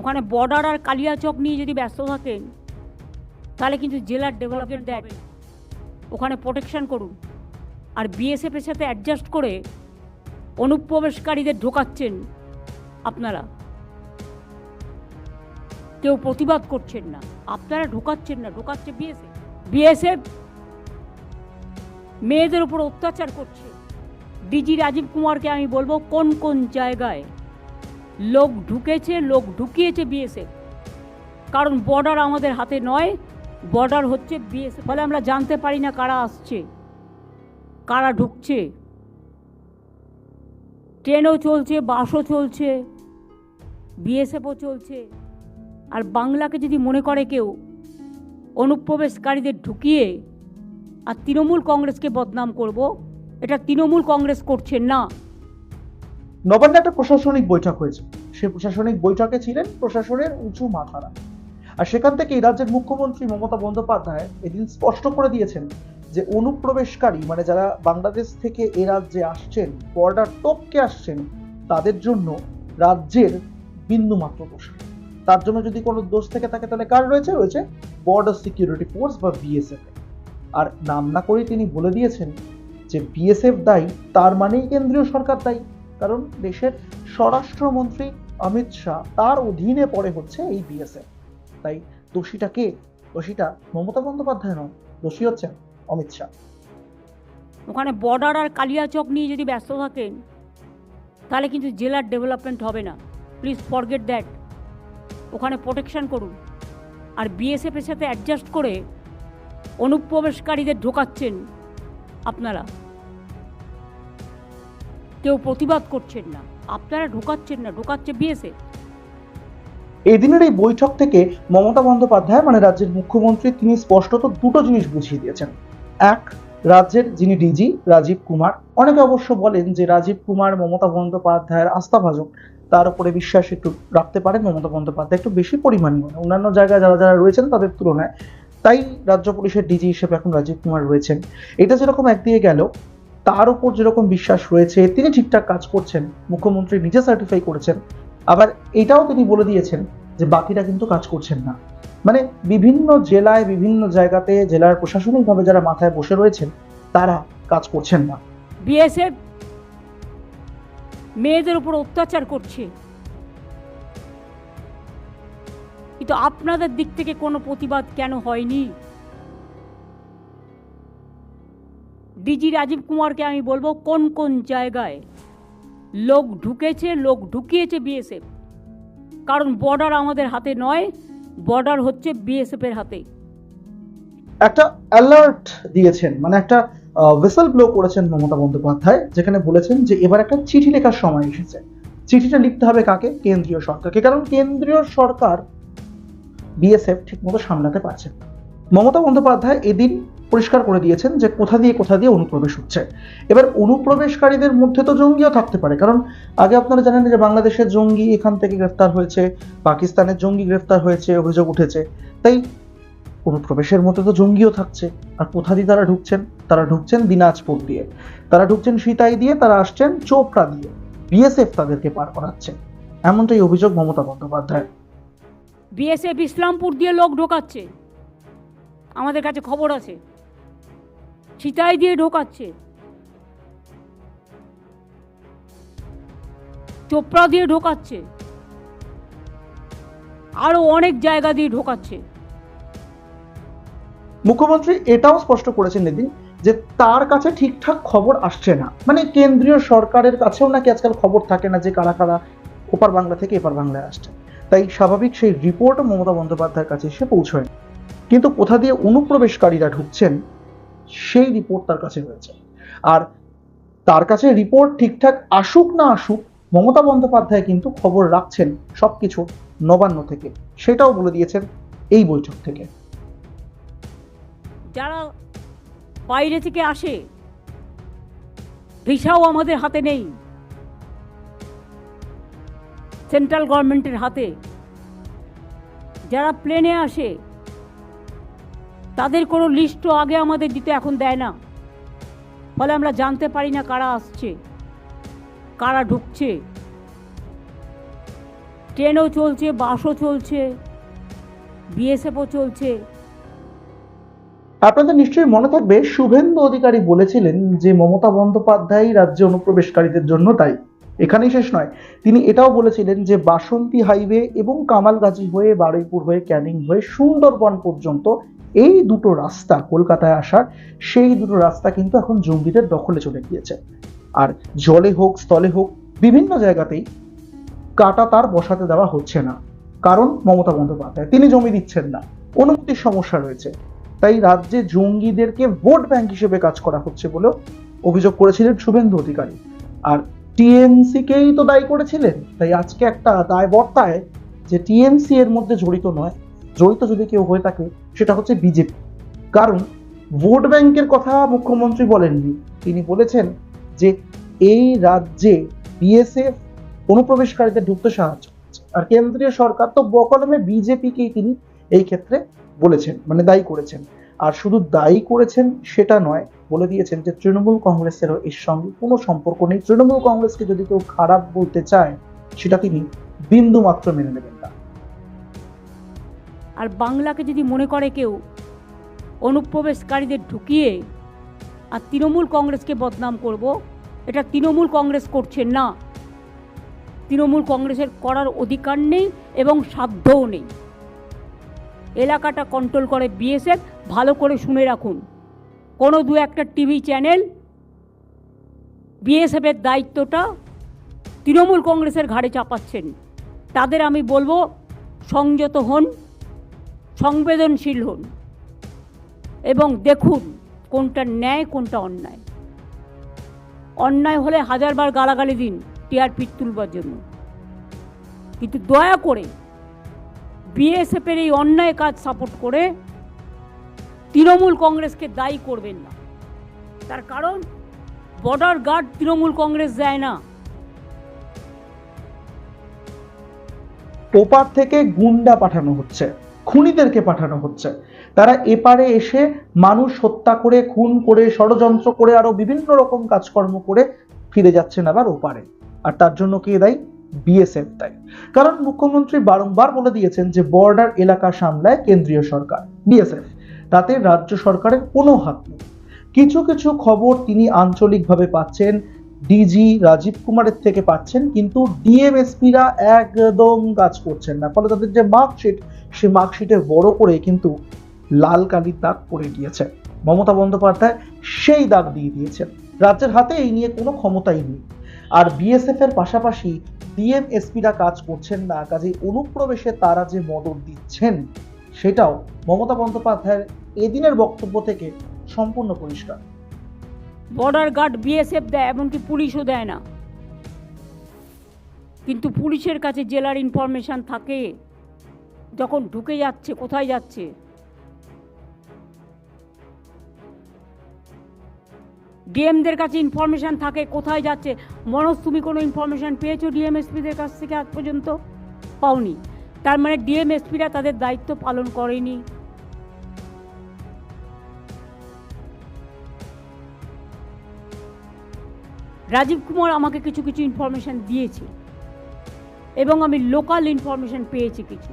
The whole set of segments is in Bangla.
ওখানে বর্ডার আর কালিয়াচক নিয়ে যদি ব্যস্ত থাকেন, তাহলে কিন্তু জেলার ডেভেলপমেন্ট দেখ, ওখানে প্রোটেকশন করুন। আর বিএসএফের সাথে অ্যাডজাস্ট করে অনুপ্রবেশকারীদের ঢোকাচ্ছেন আপনারা। কেউ প্রতিবাদ করছেন না, আপনারা ঢোকাচ্ছেন না, ঢোকাচ্ছে বিএসএফ বিএসএফ মেয়েদের উপর অত্যাচার করছে। ডিজি রাজীব কুমারকে আমি বলব, কোন কোন জায়গায় লোক ঢুকেছে, লোক ঢুকিয়েছে বিএসএফ কারণ বর্ডার আমাদের হাতে নয় বর্ডার হচ্ছে বিএসএফ ফলে আমরা জানতে পারি না কারা আসছে, কারা ঢুকছে। ট্রেনও চলছে, বাসও চলছে বিএসএফও চলছে। আর বাংলাকে যদি মনে করে কেউ, অনুপ্রবেশকারীদের ঢুকিয়ে আর তৃণমূল কংগ্রেসকে বদনাম করব, এটা তৃণমূল কংগ্রেস করছে না। নবান্নে একটা প্রশাসনিক বৈঠক হয়েছে। সেই প্রশাসনিক বৈঠকে ছিলেন প্রশাসনের উঁচু মাথারা। আর সেখান থেকে এই রাজ্যের মুখ্যমন্ত্রী মমতা বন্দ্যোপাধ্যায় এদিন স্পষ্ট করে দিয়েছেন যে অনুপ্রবেশকারী মানে যারা বাংলাদেশ থেকে এ রাজ্যে আসছেন বর্ডার টপকে আসছেন, তাদের জন্য রাজ্যের বিন্দুমাত্র দোষ। তার জন্য যদি কোনো দোষ থেকে থাকে, তাহলে কার রয়েছে? রয়েছে বর্ডার সিকিউরিটি ফোর্স বা বিএসএফ আর নাম না করেই তিনি বলে দিয়েছেন যে বিএসএফ দায়ী, তার মানেই কেন্দ্রীয় সরকার দায়ী। কারণ দেশের স্বরাষ্ট্রমন্ত্রী অমিত শাহ তার অধীনে পড়ে হচ্ছে এই বিএসএফ তাই দোষীটা কে? দোষীটা মমতা বন্দ্যোপাধ্যায় নয় দোষী হচ্ছেন অমিত শাহ। ওখানে বর্ডার আর কালিয়াচক নিয়ে যদি ব্যস্ত থাকেন, তাহলে কিন্তু জেলার ডেভেলপমেন্ট হবে না। প্লিজ ফরগেট দ্যাট ওখানে প্রোটেকশন করুন। আর বিএসএফের সাথে অ্যাডজাস্ট করে অনুপ্রবেশকারীদের ঢোকাচ্ছেন আপনারা। কেউ প্রতিবাদ করছেন না। আপনারা ঢোকাচ্ছেন না, ঢোকাচ্ছে বিএসএফ। এদিনের এই বৈঠক থেকে মমতা বন্দ্যোপাধ্যায় মানে রাজ্যের মুখ্যমন্ত্রী তিনি স্পষ্টত দুটো জিনিস বুঝিয়ে দিয়েছেন। এক, রাজ্যের যিনি ডিজি, রাজীব কুমার, অনেকে অবশ্য বলেন যে রাজীব কুমার, মমতা বন্দ্যোপাধ্যায়ের আস্থাভাজন, তার উপরে বিশ্বাস একটু রাখতে পারেন মমতা বন্দ্যোপাধ্যায়, একটু বেশি পরিমাণে মানে অন্যান্য জায়গায় যারা যারা রয়েছেন তাদের তুলনায়, তাই রাজ্য পুলিশের ডিজি হিসেবে এখন রাজীব কুমার রয়েছেন। এটা যেরকম একদিকে গেল তার উপর যেরকম বিশ্বাস রয়েছে, তিনি ঠিকঠাক কাজ করছেন, মুখ্যমন্ত্রী নিজে সার্টিফাই করেছেন। আবার এটাও তিনি বলে দিয়েছেন যে বাকিরা কিন্তু কাজ করছেন না। মানে বিভিন্ন জেলায়, বিভিন্ন জায়গাতে, জেলার প্রশাসনিকভাবে যারা মাথায় বসে রয়েছেন, তারা কাজ করছেন না। বিএসএফ মেয়েদের উপর অত্যাচার করছে। কিন্তু আপনাদের দিক থেকে কোনো প্রতিবাদ কেন হয়নি? ডিজি রাজীব কুমারকে আমি বলব, কোন কোন জায়গায় লোক ঢুকেছে, লোক ঢুকিয়েছে বিএসএফ কারণ বর্ডার আমাদের হাতে নয় বর্ডার হচ্ছে বিএসএফের হাতে। একটা অ্যালার্ট দিয়েছেন মানে একটা ভেসেল ব্লো করেছেন মমতা বন্দ্যোপাধ্যায়, যেখানে বলেছেন যে এবার একটা চিঠি লেখার সময় এসেছে। চিঠিটা লিখতে হবে কাকে? কেন্দ্রীয় সরকারকে, কারণ কেন্দ্রীয় সরকার বিএসএফ ঠিকমতো সামলাতে পারছে মমতা বন্দ্যোপাধ্যায় এদিন পরিষ্কার করে দিয়েছেন যে কোথা দিয়ে কোথা দিয়ে অনুপ্রবেশ হচ্ছে। এবার অনুপ্রবেশকারীদের মধ্যে তো জঙ্গিও থাকতে পারে, কারণ আগে আপনারা জানেন যে বাংলাদেশের জঙ্গি এখান থেকে গ্রেফতার হয়েছে, পাকিস্তানের জঙ্গি গ্রেফতার হয়েছে, অভিযোগ উঠেছে। তাই অনুপ্রবেশের মধ্যে তো জঙ্গিও থাকছে। আর কোথা দিয়ে তারা ঢুকছেন? তারা ঢুকছেন দিনাজপুর দিয়ে। তারা ঢুকছেন সিতাই দিয়ে, তারা আসছেন চোপড়া দিয়ে। বিএসএফ তাদেরকে পার করাচ্ছে। এমনটাই অভিযোগ মমতা বন্দ্যোপাধ্যায় বিএসএফ ইসলামপুর দিয়ে লোক ঢোকাচ্ছে। আমাদের কাছে খবর আছে। সিতাই দিয়ে ঢোকাচ্ছে। চোপড়া দিয়ে ঢোকাচ্ছে। আরও অনেক জায়গা দিয়ে ঢোকাচ্ছে। মুখ্যমন্ত্রী এটাও স্পষ্ট করেছেন এদিন যে তার কাছে ঠিকঠাক খবর আসছে না। মানে কেন্দ্রীয় সরকারের কাছেও নাকি আজকাল খবর থাকে না যে কারা কারা ওপার বাংলা থেকে এপার বাংলায় আসছে। তাই স্বাভাবিক সেই রিপোর্ট মমতা বন্দ্যোপাধ্যায়ের কাছে এসে পৌঁছয় কিন্তু কোথা দিয়ে অনুপ্রবেশকারীরা ঢুকছেন সেই রিপোর্ট তার কাছে রয়েছে আর তার কাছে রিপোর্ট ঠিকঠাক আসুক না আসুক, মমতা বন্দ্যোপাধ্যায় কিন্তু খবর রাখছেন সবকিছু নবান্ন থেকে। সেটাও বলে দিয়েছেন এই বৈঠক থেকে। যারা বাইরে থেকে আসে, ভিসাও আমাদের হাতে নেই। সেন্ট্রাল গভর্নমেন্টের হাতে। যারা প্লেনে আসে তাদের কোনো লিস্টও আগে আমাদের দিতে এখন দেয় না। ফলে আমরা জানতে পারি না কারা আসছে, কারা ঢুকছে। ট্রেনও চলছে, বাসও চলছে, বিএসএফও চলছে। আপনাদের নিশ্চয়ই মনে থাকবে, শুভেন্দু অধিকারী বলেছিলেন যে মমতা বন্দ্যোপাধ্যায় রাজ্যে অনুপ্রবেশকারীদের জন্য তাই এখানেই শেষ নয়। তিনি এটাও বলেছিলেন যে বাসন্তী হাইওয়ে এবং কামালগাজী হয়ে বারুইপুর হয়ে ক্যানিং হয়ে সুন্দরবন পর্যন্ত এই দুটো রাস্তা কলকাতায় আসার, সেই দুটো রাস্তা কিন্তু এখন জঙ্গিদের দখলে চলে গিয়েছে। আর জলে হোক, স্থলে হোক, বিভিন্ন জায়গাতেই কাটা তার বসাতে দেওয়া হচ্ছে না। কারণ মমতা বন্দ্যোপাধ্যায়, তিনি জমি দিচ্ছেন না, অনুমতির সমস্যা রয়েছে। তাই রাজ্যে জঙ্গিদেরকে ভোট ব্যাংক হিসেবে কাজ করা হচ্ছে বলেও অভিযোগ করেছিলেন শুভেন্দু অধিকারী। আর টিএমসি কেই তো দায়ী করেছিলেন, তাই আজকে একটা দায় বর্তায় যে টিএমসি এর মধ্যে জড়িত নয় জড়িত যদি কেউ হয়ে থাকে, সেটা হচ্ছে বিজেপি। কারণ ভোট ব্যাংকের কথা মুখ্যমন্ত্রী বলেননি। তিনি বলেছেন যে এই রাজ্যে বিএসএফ অনুপ্রবেশকারীদের ঢুকতে সাহায্য আর কেন্দ্রীয় সরকার তো বকলমে বিজেপিকেই তিনি এই ক্ষেত্রে বলেছেন মানে দায়ী করেছেন। আর শুধু দায়ী করেছেন সেটা নয়, বলে দিয়েছেন যে তৃণমূল কংগ্রেসেরও এর সঙ্গে কোনো সম্পর্ক নেই। তৃণমূল কংগ্রেসকে যদি কেউ খারাপ বলতে চায়, সেটা তিনি বিন্দু মাত্র মেনে নেবেন না। আর বাংলাকে যদি মনে করে কেউ, অনুপ্রবেশকারীদের ঢুকিয়ে আর তৃণমূল কংগ্রেসকে বদনাম করব, এটা তৃণমূল কংগ্রেস করছে না। তৃণমূল কংগ্রেসের করার অধিকার নেই এবং সাধ্যও নেই। এলাকাটা কন্ট্রোল করে বিএসএফ ভালো করে শুনে রাখুন। কোনো দু একটা টিভি চ্যানেল বিএসএফের দায়িত্বটা তৃণমূল কংগ্রেসের ঘাড়ে চাপাচ্ছেন। তাদের আমি বলব, সংযত হন। সংবেদনশীল হন এবং দেখুন কোনটা ন্যায়, কোনটা অন্যায়। অন্যায় হলে হাজারবার গালাগালি দিন টিআরপি তুলবার জন্য। কিন্তু দয়া করে বিএসএফের এই অন্যায় কাজ সাপোর্ট করে তৃণমূল কংগ্রেসকে দায়ী করবেন না। তার কারণ বর্ডার গার্ড তৃণমূল কংগ্রেস যায় না। টোপার থেকে গুন্ডা পাঠানো হচ্ছে। খুনিদেরকে পাঠানো হচ্ছে। তারা এপারে এসে মানুষ হত্যা করে, খুন করে, ষড়যন্ত্র করে, আরও বিভিন্ন রকম কাজকর্ম করে ফিরে যাচ্ছেন আবার ওপারে। আর তার জন্য কে দায়ী? বিএসএফ দায়ী। কারণ মুখ্যমন্ত্রী বারংবার বলে দিয়েছেন যে, বর্ডার এলাকা সামলায় কেন্দ্রীয় সরকার বিএসএফ তাতে রাজ্য সরকারের কোনো হাত নেই। কিছু কিছু খবর তিনি আঞ্চলিকভাবে পাচ্ছেন। ডিজি রাজীব কুমারের থেকে পাচ্ছেন, কিন্তু ডিএমএসপিরা একদম কাজ করছেন না। ফলে তাদের যে মার্কশিট সে মার্কশিটে বড় করে কিন্তু লাল কালির দাগ পড়ে গিয়েছে। মমতা বন্দ্যোপাধ্যায় সেই দাগ দিয়ে দিয়েছেন। রাজ্যের হাতে এই নিয়ে কোনো ক্ষমতাই নেই। আর বিএসএফ এর পাশাপাশি ডিএমএসপিরা কাজ করছেন না, কাজে অনুপ্রবেশে তারা যে মদত দিচ্ছেন, সেটাও মমতা বন্দ্যোপাধ্যায়ের এদিনের বক্তব্য থেকে সম্পূর্ণ পরিষ্কার। বর্ডার গার্ড বিএসএফ দেয়, এমনকি পুলিশও দেয় না। কিন্তু পুলিশের কাছে জেলার ইনফরমেশান থাকে, যখন ঢুকে যাচ্ছে, কোথায় যাচ্ছে। ডিএমদের কাছে ইনফরমেশান থাকে, কোথায় যাচ্ছে। মনোজ, তুমি কোনো ইনফরমেশান পেয়েছ ডিএমএসপিদের কাছ থেকে আজ পর্যন্ত? পাওনি। তার মানে ডিএমএসপিরা তাদের দায়িত্ব পালন করেনি। রাজীব কুমার আমাকে কিছু কিছু ইনফরমেশান দিয়েছে। এবং আমি লোকাল ইনফরমেশান পেয়েছি কিছু।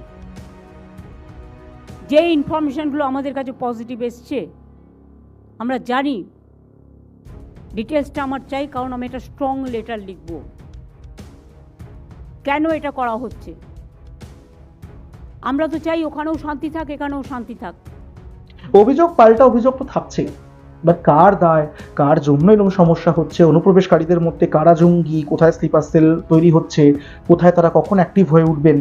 যে ইনফরমেশানগুলো আমাদের কাছে পজিটিভ এসছে, আমরা জানি। ডিটেলসটা আমার চাই, কারণ আমি এটা স্ট্রং লেটার লিখব। কেন এটা করা হচ্ছে? আমরা তো চাই ওখানেও শান্তি থাক, এখানেও শান্তি থাক। অভিযোগ পাল্টা, অভিযোগ তো থাকছেই। বা কার দায়, কার জন্য এরকম সমস্যা হচ্ছে, অনুপ্রবেশকারীদের মধ্যে কারা জঙ্গি, কোথায় স্লিপার সেল তৈরি হচ্ছে, কোথায় তারা কখন অ্যাক্টিভ হয়ে উঠবেন,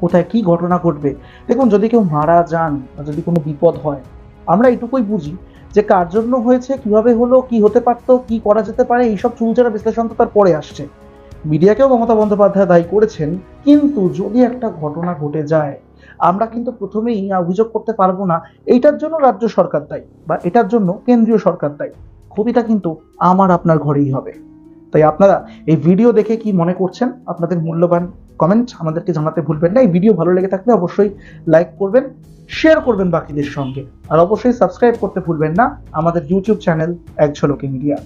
কোথায় কি ঘটনা ঘটবে। দেখুন, যদি কেউ মারা যান যদি কোনো বিপদ হয়, আমরা এটুকুই বুঝি যে কার জন্য হয়েছে, কীভাবে হলো, কি হতে পারতো, কি করা যেতে পারে, এইসব চুলচেরা বিশ্লেষণ তো তার পরে আসছে। মিডিয়াকেও মমতা বন্দ্যোপাধ্যায় দায়ী করেছেন, কিন্তু যদি একটা ঘটনা ঘটে যায় আমরা কিন্তু প্রথমেই অভিযোগ করতে পারব না, এইটার জন্য রাজ্য সরকার দায়ী বা এটার জন্য কেন্দ্রীয় সরকার দায়ী। ক্ষতিটা কিন্তু আমার আপনার ঘরেই হবে। তাই আপনারা এই ভিডিও দেখে কি মনে করছেন? আপনাদের মূল্যবান কমেন্ট আমাদেরকে জানাতে ভুলবেন না। এই ভিডিও ভালো লেগে থাকলে অবশ্যই লাইক করবেন শেয়ার করবেন বাকিদের সঙ্গে। আর অবশ্যই সাবস্ক্রাইব করতে ভুলবেন না। আমাদের ইউটিউব চ্যানেল এক ঝলকে মিডিয়া